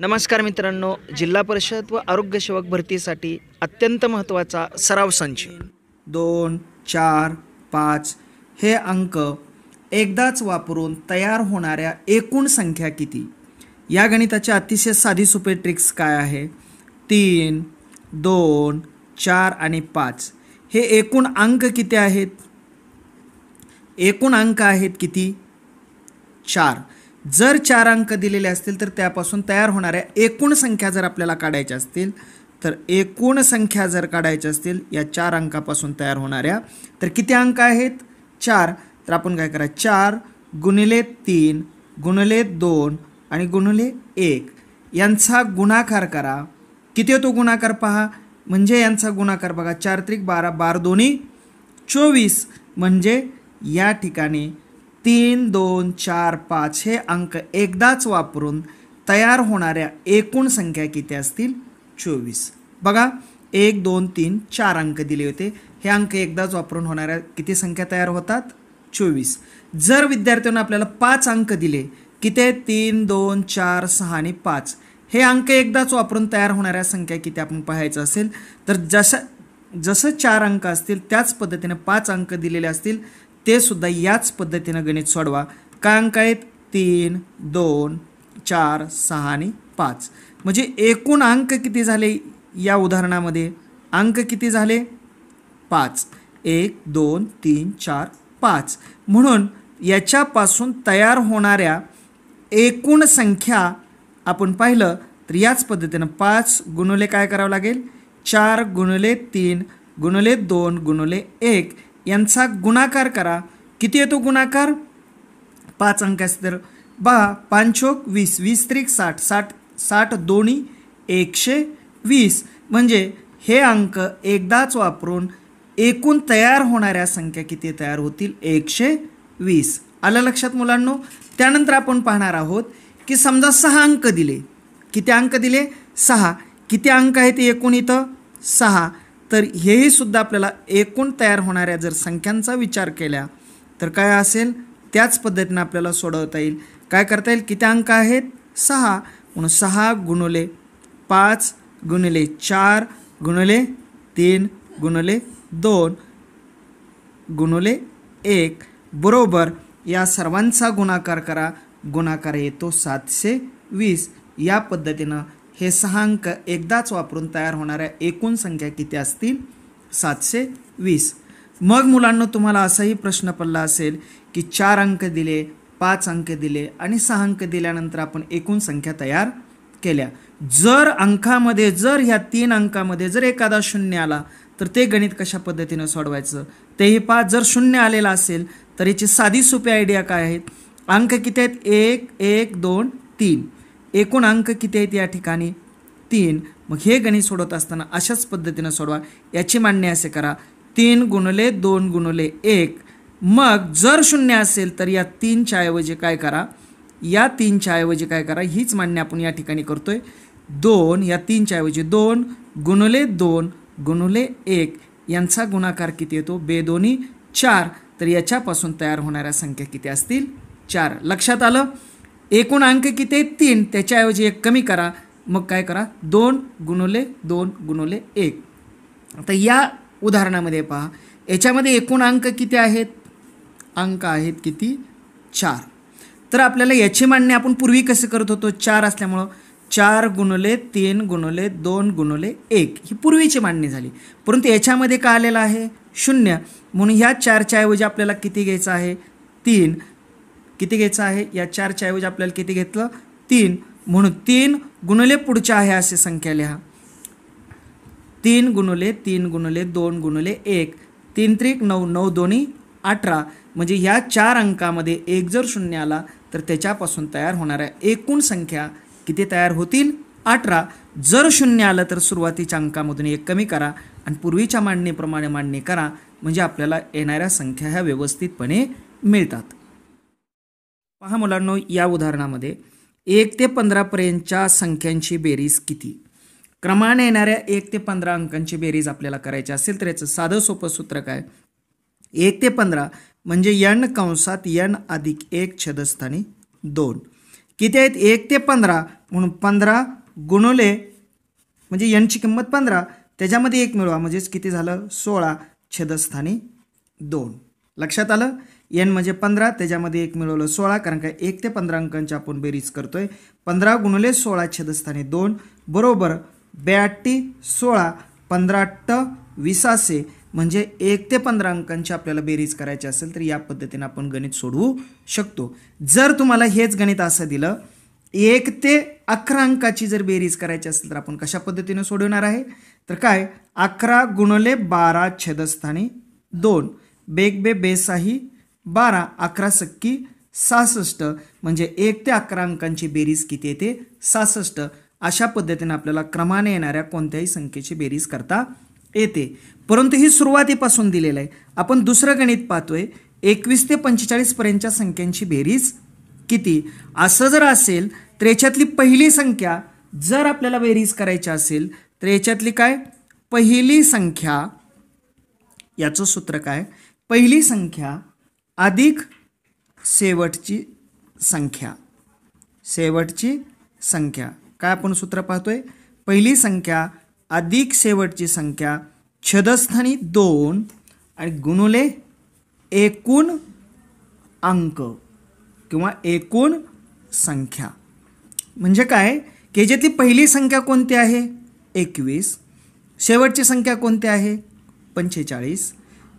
नमस्कार मित्रांनो जिल्हा परिषद व आरोग्य सेवक भरतीसाठी अत्यंत महत्त्वाचा सराव संच. दोन चार पाच हे अंक एकदाच वापरून तयार होणाऱ्या एकूण संख्या किती? या गणिताची अतिशय साधी सोपे ट्रिक्स काय आहे? तीन दोन चार आणि पाच हे एकूण अंक किती आहेत? एकूण अंक आहेत किती? चार. जर चार अंक दिलेले असतील तर त्यापासून तयार होणाऱ्या एकूण संख्या जर आपल्याला काढायच्या असतील तर एकूण संख्या जर काढायच्या असतील या चार अंकापासून तयार होणाऱ्या तर किती अंक आहेत? चार. तर आपण काय करा चार गुणिले तीन गुणिले दोन आणि गुणिले एक. यांचा गुणाकार करा. किती होतो गुणाकार पहा? म्हणजे यांचा गुणाकार बघा चार त्रिक बारा बार दोन्ही चोवीस. म्हणजे या ठिकाणी तीन दोन चार पाच हे अंक एकदाच वापरून तयार होणाऱ्या एकूण संख्या किती असतील? चोवीस. बघा एक दोन तीन चार अंक दिले होते. हे अंक एकदाच वापरून होणाऱ्या किती संख्या तयार होतात? चोवीस. जर विद्यार्थ्यांना आपल्याला पाच अंक दिले किती तीन दोन चार सहा आणि पाच. हे अंक एकदाच वापरून तयार होणाऱ्या संख्या किती आपण पाहायचं असेल? तर जसं जसं चार अंक असतील त्याच पद्धतीने पाच अंक दिलेले असतील ते सुद्धा याच पद्धतीनं गणित सोडवा. काय अंक आहेत तीन दोन चार सहा आणि पाच. म्हणजे एकूण अंक किती झाले या उदाहरणामध्ये? अंक किती झाले? पाच. एक दोन तीन चार पाच. म्हणून याच्यापासून तयार होणाऱ्या एकूण संख्या आपण पाहिलं तर याच पद्धतीनं पाच गुणुले काय करावं लागेल? चार गुणुले तीन गुणुले दोन गुणुले एक. यांचा गुणाकार करा. किती येतो गुणाकार? पाच अंक असते तर. बघा पाचोक वीस वीस त्रिक साठ साठ साठ दोन्ही एकशे वीस. म्हणजे हे अंक एकदाच वापरून एकूण तयार होणाऱ्या संख्या किती तयार होतील? एकशे वीस. आलं लक्षात मुलांनो? त्यानंतर आपण पाहणार आहोत की समजा सहा अंक दिले. किती अंक दिले? सहा. किती अंक आहेत एकूण इथं? सहा. तर हेही सुद्धा आपल्याला एकूण तयार होणाऱ्या जर संख्यांचा विचार केला तर काय असेल? त्याच पद्धतीनं आपल्याला सोडवता येईल. काय करता येईल? किती अंक आहेत? सहा. म्हणून सहा गुणले पाच गुणले चार गुणले तीन गुणले दोन गुणले एक. बरोबर. या सर्वांचा गुणाकार करा. गुणाकार येतो सातशे वीस. या पद्धतीनं हे सहा अंक एकदाच वापरून तयार होणाऱ्या एकूण संख्या किती असतील? सातशे वीस. मग मुलांना तुम्हाला असाही प्रश्न पडला असेल की चार अंक दिले पाच अंक दिले आणि सहा अंक दिल्यानंतर आपण एकूण संख्या तयार केल्या. जर अंकामध्ये जर ह्या तीन अंकामध्ये जर एखादा शून्य आला तर ते गणित कशा पद्धतीनं सोडवायचं? तेही पहा जर शून्य आलेला असेल तर याची साधी सोपी आयडिया काय आहेत अंक किती आहेत? एक एक दोन तीन. एकूण अंक किती आहेत या ठिकाणी? तीन. मग हे गणित सोडवत असताना अशाच पद्धतीनं सोडवा. याची मांडणी असे करा. तीन गुणले दोन गुणले एक. मग जर शून्य असेल तर या तीनच्या ऐवजी काय करा? या तीनच्या ऐवजी काय करा? हीच मांडणी आपण या ठिकाणी करतोय. दोन या तीनच्या ऐवजी दोन गुणले दोन गुणले एक. यांचा गुणाकार किती येतो? बेदोनी चार. तर याच्यापासून तयार होणाऱ्या संख्या किती असतील? चार. लक्षात आलं? एकूण अंक किती आहेत? तीन. त्याच्याऐवजी एक कमी करा. मग काय करा? दोन गुणुले दोन गुणुले एक. आता या उदाहरणामध्ये पहा. याच्यामध्ये एकूण अंक किती आहेत? अंक आहेत किती? चार. तर आपल्याला याची मांडणी आपण पूर्वी कसे करत होतो? चार असल्यामुळं चार गुणले तीन गुणले दोन गुणले एक. ही पूर्वीची मांडणी झाली. परंतु याच्यामध्ये का आलेलं आहे? शून्य. म्हणून ह्या चारच्या ऐवजी आपल्याला किती घ्यायचं आहे? तीन. किती घ्यायचं आहे? या चारच्या ऐवजी आपल्याला किती घेतलं? तीन. म्हणून तीन गुणले पुढच्या आहे असे संख्या लिहा. तीन गुणले तीन गुणले दोन गुणले एक. तीन त्रिक नऊ नऊ दोन्ही अठरा. म्हणजे ह्या चार अंकामध्ये एक जर शून्य आला तर त्याच्यापासून तयार होणाऱ्या एकूण संख्या किती तयार होतील? अठरा. जर शून्य आलं तर सुरुवातीच्या अंकामधून एक कमी करा आणि पूर्वीच्या मांडणीप्रमाणे मांडणी करा. म्हणजे आपल्याला येणाऱ्या संख्या ह्या व्यवस्थितपणे मिळतात. पहा मुलांनो या उदाहरणामध्ये एक ते पंधरापर्यंतच्या संख्यांची बेरीज किती? क्रमाने येणाऱ्या एक ते पंधरा अंकांची बेरीज आपल्याला करायची असेल तर याचं साधं सोपं सूत्र काय? एक ते पंधरा म्हणजे यन कंसात यन अधिक एक छदस्थानी दोन. किती आहेत? एक ते पंधरा म्हणून पंधरा गुणुले म्हणजे यणची किंमत पंधरा. त्याच्यामध्ये एक मिळवा म्हणजेच किती झालं? सोळा छदस्थानी दोन. लक्षात आलं? एन म्हणजे पंधरा त्याच्यामध्ये एक मिळवलं सोळा कारण काय एक ते पंधरा अंकांची आपण बेरीज करतोय. पंधरा गुणले सोळा छेदस्थानी दोन बरोबर ब्याटी सोळा पंधरा अट्ट विसासे म्हणजे एक ते पंधरा अंकांची आपल्याला बेरीज करायची असेल तर या पद्धतीने आपण गणित सोडवू शकतो. जर तुम्हाला हेच गणित असं दिलं एक ते अकरा अंकाची जर बेरीज करायची असेल तर आपण कशा पद्धतीने सोडवणार आहे? तर काय? अकरा गुणले बारा छेदस्थानी दोन बेग बे बेसाही बारा अकरा सक्की सहासष्ट. म्हणजे एक ते अकरा अंकांची बेरीज किती येते सहासष्ट. अशा पद्धतीने आपल्याला क्रमाने येणाऱ्या कोणत्याही संख्येची बेरीज करता येते. परंतु ही सुरुवातीपासून दिलेलं आहे. आपण दुसरं गणित पाहतोय. एकवीस ते पंचेचाळीसपर्यंतच्या संख्यांची बेरीज किती? असं जर असेल तर याच्यातली पहिली संख्या जर आपल्याला बेरीज करायची असेल तर याच्यातली काय? पहिली संख्या याचं सूत्र काय? पहिली संख्या अधिक शेवटची संख्या. शेवटची संख्या. काय आपण सूत्र पाहतोय? पहिली संख्या अधिक शेवटची संख्या छदस्थानी दोन आणि गुणुले एकूण अंक किंवा एकूण संख्या. म्हणजे काय? की याच्यातली पहिली संख्या कोणती आहे? एकवीस. शेवटची संख्या कोणती आहे? पंचेचाळीस.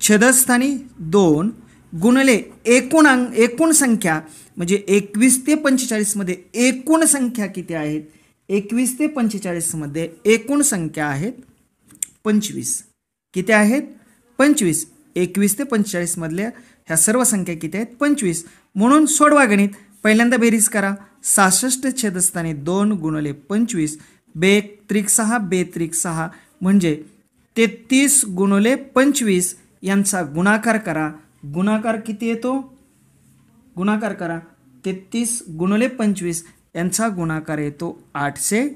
छदस्थानी दोन गुणले एकूण अंक एकूण संख्या म्हणजे एकवीस ते पंचेचाळीसमध्ये एकूण संख्या किती आहेत? एकवीस ते पंचेचाळीसमध्ये एकूण संख्या आहेत पंचवीस. किती आहेत? पंचवीस. एकवीस ते पंचेचाळीसमधल्या ह्या सर्व संख्या किती आहेत? पंचवीस. म्हणून सोडवा गणित. पहिल्यांदा बेरीज करा. सहासष्ट छेदस्थानी दोन गुणले पंचवीस. बे त्रिक सहा बे त्रिक सहा. म्हणजे तेहतीस गुणले पंचवीस यांचा गुणाकार करा. गुणाकार किती येतो? गुणाकार करा. तेहतीस गुणले पंचवीस यांचा गुणाकार येतो आठशे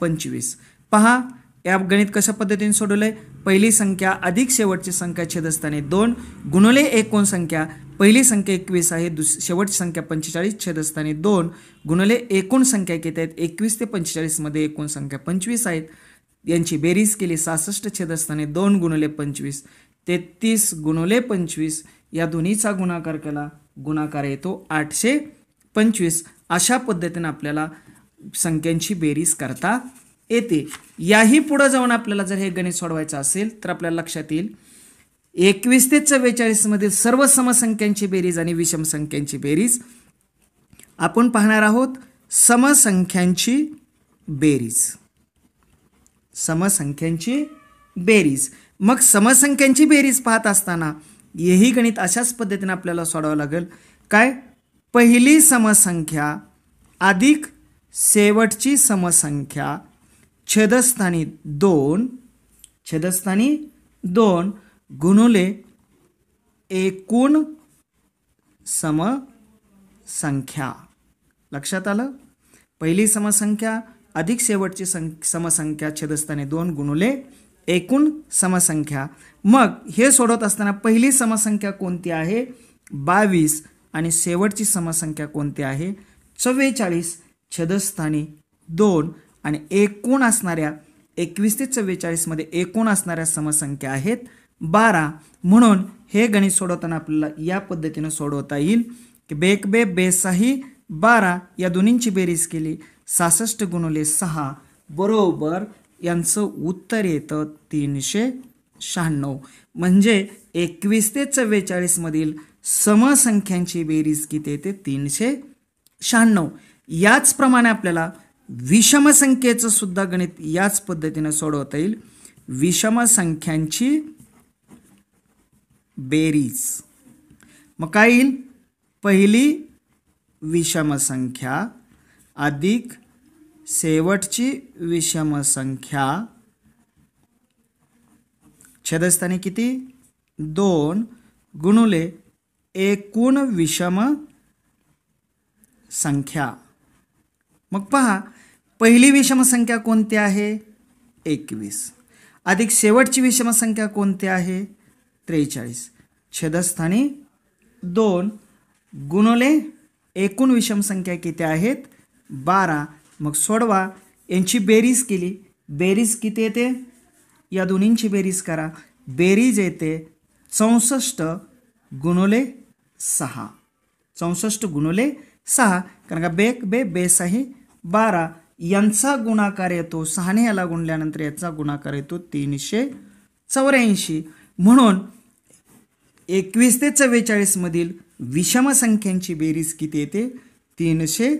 पंचवीस. पहा या गणित कशा पद्धतीने सोडवलं आहे पहिली संख्या अधिक शेवटची संख्या छेदस्थानी दोन गुणले एकूण संख्या पहिली संख्या एकवीस आहे दुस शेवटची संख्या पंचेचाळीस छेदस्थानी दोन गुणले एकूण संख्या किती आहेत? एकवीस ते पंचेचाळीसमध्ये एकूण संख्या पंचवीस आहेत. यांची बेरीज केली सहासष्ट छेदस्थानी दोन गुणले पंचवीस. तेहतीस गुणले पंचवीस या दोन्हीचा गुणाकार केला. गुणाकार येतो आठशे पंचवीस. अशा पद्धतीने आपल्याला संख्यांची बेरीज करता येते. याही पुढं जाऊन आपल्याला जर हे गणित सोडवायचं असेल तर आपल्याला लक्षात येईल. एकवीस ते चव्वेचाळीसमधील सर्व समसंख्यांची बेरीज आणि विषम संख्यांची बेरीज. आपण पाहणार आहोत समसंख्यांची बेरीज. समसंख्यांची बेरीज. मग समसंख्यांची बेरीज पाहत असताना हेही गणित अशाच पद्धतीने आपल्याला सोडावं लागेल. काय? पहिली समसंख्या अधिक शेवटची समसंख्या छेदस्थानी दोन छेदस्थानी दोन गुणुले एकूण समसंख्या. लक्षात आलं? पहिली समसंख्या अधिक शेवटची सं समसंख्या छेदस्थानी दोन गुणुले एकूण समसंख्या. मग हे सोडवत असताना पहिली समसंख्या कोणती आहे? बावीस. आणि शेवटची समसंख्या कोणती आहे? चव्वेचाळीस. छेदस्थानी दोन. आणि एकूण असणाऱ्या एकवीस ते चव्वेचाळीसमध्ये एकूण असणाऱ्या समसंख्या आहेत बारा. म्हणून हे गणित सोडवताना आपल्याला या पद्धतीनं सोडवता येईल की बेक बे बेसाही बारा या दोन्हींची बेरीज केली. सहासष्ट गुणुले सहा. बरोबर यांचं उत्तर येतं तीनशे शहाण्णव. म्हणजे एकवीस ते चव्वेचाळीसमधील समसंख्यांची बेरीज किती येते? तीनशे शहाण्णव. याचप्रमाणे आपल्याला विषमसंख्येचं सुद्धा गणित याच पद्धतीनं सोडवता येईल. विषमसंख्यांची बेरीज. मग काय येईल? पहिली विषमसंख्या अधिक शेवटची विषम संख्या छेदस्थानी किती? दोन. गुणुले एकूण विषम संख्या मग पहा पहिली विषमसंख्या कोणती आहे? एकवीस. अधिक शेवटची विषमसंख्या कोणती आहे? त्रेचाळीस. छेदस्थानी दोन. गुणुले एकूण विषम संख्या किती आहेत? बारा. मग सोडवा. यांची बेरीज केली. बेरीज किती येते? या दोन्हींची बेरीज करा. बेरीज येते चौसष्ट गुणोले सहा. चौसष्ट गुणोले सहा. कारण का बेक बे बेसाही बारा. यांचा गुणाकार येतो. सहाने याला गुणल्यानंतर याचा गुणाकार येतो तीनशे चौऱ्याऐंशी. म्हणून एकवीस ते चव्वेचाळीसमधील विषम संख्यांची बेरीज किती येते? तीनशे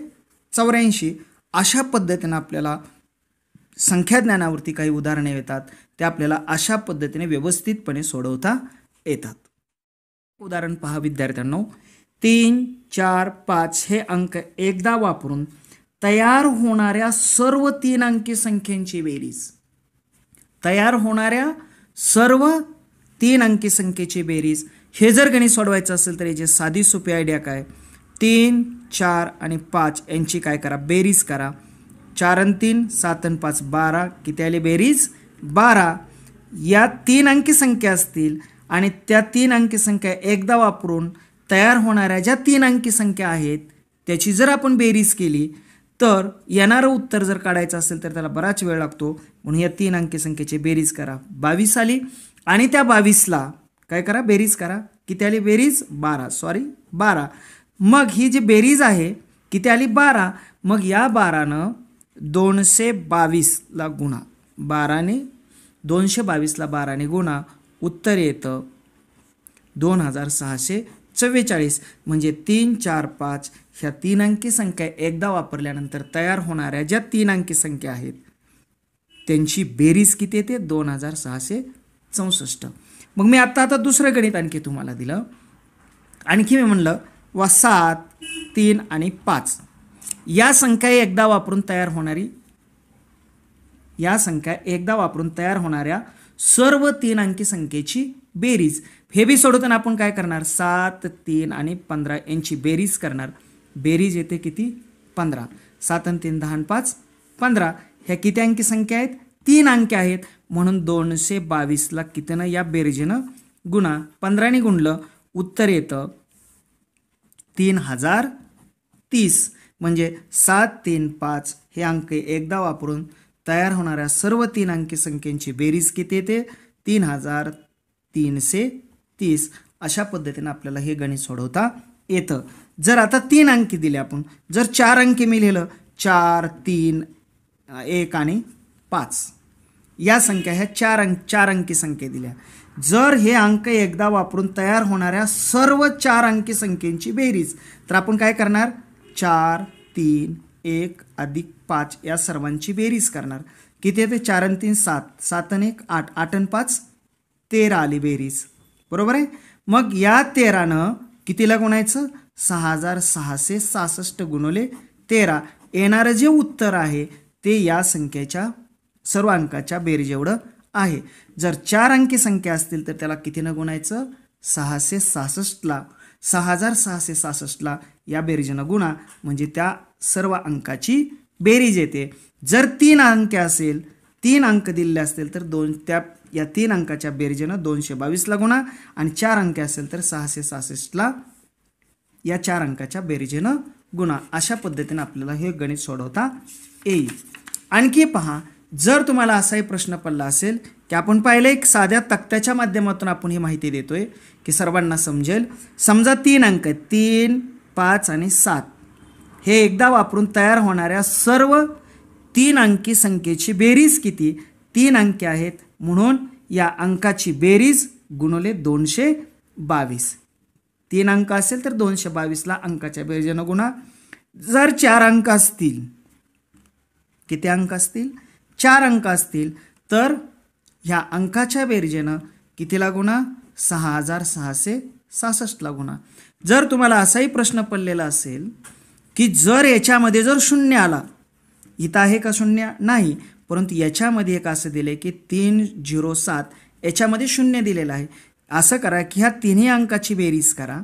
चौऱ्याऐंशी. अशा पद्धतीनं आपल्याला संख्याज्ञानावरती काही उदाहरणे येतात ते आपल्याला अशा पद्धतीने व्यवस्थितपणे सोडवता येतात. उदाहरण पहा विद्यार्थ्यांनो. तीन चार पाच हे अंक एकदा वापरून तयार होणाऱ्या सर्व तीन अंकी संख्यांची बेरीज. तयार होणाऱ्या सर्व तीन अंकी संख्येची बेरीज. हे जर गणित सोडवायचं असेल तर याची साधी सोपी आयडिया काय? तीन चार आणि पाच यांची काय करा? बेरीज करा. चार आणि तीन सात आणि पाच बारा. किती आली बेरीज? बारा. या तीन अंकी संख्या असतील आणि त्या तीन अंकी संख्या एकदा वापरून तयार होणाऱ्या ज्या तीन अंकी संख्या आहेत त्याची जर आपण बेरीज केली तर येणारं उत्तर जर काढायचं असेल तर त्याला बराच वेळ लागतो. म्हणून या तीन अंकी संख्येची बेरीज करा. बावीस आली आणि त्या बावीसला काय करा? बेरीज करा. किती आली बेरीज? बारा. सॉरी बारा. मग ही जी बेरीज आहे किती आली? बारा. मग या बारानं दोनशे बावीसला गुणा. बाराने दोनशे बावीसला बाराने गुणा. उत्तर येतं दोन हजार सहाशे चव्वेचाळीस. म्हणजे तीन चार पाच ह्या तीन अंकी संख्या एकदा वापरल्यानंतर तयार होणाऱ्या ज्या तीन अंकी संख्या आहेत त्यांची बेरीज किती येते? दोन हजार सहाशे चौसष्ट. मग मी आत्ता आता दुसरं गणित आणखी तुम्हाला दिलं. आणखी मी म्हणलं वा सात तीन आणि पाच. या संख्या एकदा वापरून तयार होणारी या संख्या एकदा वापरून तयार होणाऱ्या सर्व तीन अंकी संख्येची बेरीज. हे बी सोडवताना आपण काय करणार? सात तीन आणि पंधरा यांची बेरीज करणार. बेरीज येते किती? पंधरा. सात आणि तीन दहा आणि पाच पंधरा. ह्या किती अंकी संख्या आहेत? तीन अंकी आहेत. म्हणून दोनशे बावीसला कितीनं या बेरीजेनं गुणा? पंधराने गुणलं उत्तर येतं. तीन हजार तीस. म्हणजे सात तीन पाच हे अंक एकदा वापरून तयार होणाऱ्या सर्व तीन अंकी संख्येची बेरीज किती येते? तीन हजार तीनशे तीस. अशा पद्धतीनं आपल्याला हे गणित सोडवता येतं. जर आता तीन अंकी दिले आपण जर चार अंकी मी लिहिलं चार तीन एक आणि पाच. या संख्या ह्या चार अंक चार अंकी संख्या दिल्या. जर हे अंक एकदा वापरून तयार होणाऱ्या सर्व चार अंकी संख्येची बेरीज तर आपण काय करणार? चार तीन एक अधिक पाच या सर्वांची बेरीज करणार. किती येते? चार आणि तीन सात. सात आणि एक आठ. आठ आणि पाच तेरा आली बेरीज. बरोबर आहे? मग या तेरानं कितीला गुणायचं? सहा हजार सहाशे सहासष्ट गुणवले तेरा. येणारं जे उत्तर आहे ते या संख्येच्या सर्व अंकाच्या बेरीज एवढं आहे. जर चार अंकी संख्या असतील तर त्याला कितीनं गुणायचं? सहाशे सहासष्टला. सहा हजार सहाशे सहासष्टला या बेरीजनं गुणा. म्हणजे त्या सर्व अंकाची बेरीज येते. जर तीन अंक असेल तीन अंक दिलेले असतील तर दोन त्या या तीन अंकाच्या बेरीजेनं दोनशे बावीसला गुणा. आणि चार अंक असेल तर सहाशे सहासष्टला या चार अंकाच्या बेरीजेनं गुणा. अशा पद्धतीनं आपल्याला हे गणित सोडवता येईल. आणखी पहा जर तुम्हाला असाही प्रश्न पडला असेल की आपण पाहिलं एक साध्या तक्त्याच्या माध्यमातून आपण ही माहिती देतो आहे की सर्वांना समजेल. समजा तीन अंक आहेत. तीन पाच आणि सात. हे एकदा वापरून तयार होणाऱ्या सर्व तीन अंकी संख्येची बेरीज किती? तीन अंके आहेत. म्हणून या अंकाची बेरीज गुणवले दोनशे बावीस. तीन अंक असेल तर दोनशे बावीसला अंकाच्या बेरीजेनं गुणा. जर चार अंक असतील किती अंक असतील? चार अंक असतील तर ह्या अंकाच्या बेरजेनं कितीला गुणा? सहा हजार सहाशे सहासष्टला गुणा. जर तुम्हाला असाही प्रश्न पडलेला असेल की जर याच्यामध्ये जर शून्य आला इथं आहे का शून्य? नाही. परंतु याच्यामध्ये एक असं दिलं की तीन झिरो सात याच्यामध्ये शून्य दिलेलं आहे. असं करा की ह्या तिन्ही अंकाची बेरीज करा.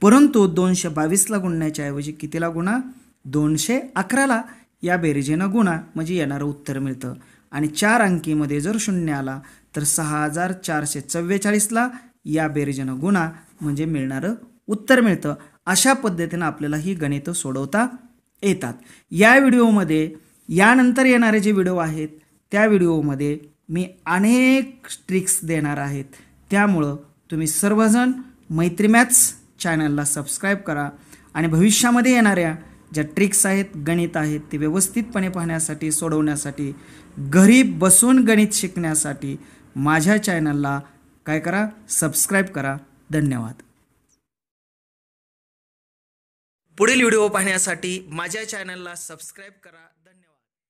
परंतु दोनशे बावीसला गुणण्याच्या ऐवजी कितीला गुणा? दोनशे अकराला. या बेरीजेनं गुणा म्हणजे येणारं उत्तर मिळतं. आणि चार अंकीमध्ये जर शून्य आला तर सहा हजार चारशे चव्वेचाळीसला या बेरीजेनं गुणा म्हणजे मिळणारं उत्तर मिळतं. अशा पद्धतीनं आपल्याला ही गणितं सोडवता येतात. या व्हिडिओमध्ये यानंतर येणारे जे व्हिडिओ आहेत त्या व्हिडिओमध्ये मी अनेक ट्रिक्स देणार आहेत. त्यामुळं तुम्ही सर्वजण मैत्री मॅथ्स चॅनलला सबस्क्राईब करा. आणि भविष्यामध्ये येणाऱ्या ज्या ट्रिक्स आहेत गणित आहेत ते व्यवस्थितपणे पाहण्यासाठी सोडवण्यासाठी घरी बसून गणित शिकण्यासाठी माझ्या चॅनलला काय करा? सबस्क्राईब करा. धन्यवाद. पुढील व्हिडिओ पाहण्यासाठी माझ्या चॅनलला सबस्क्राईब करा.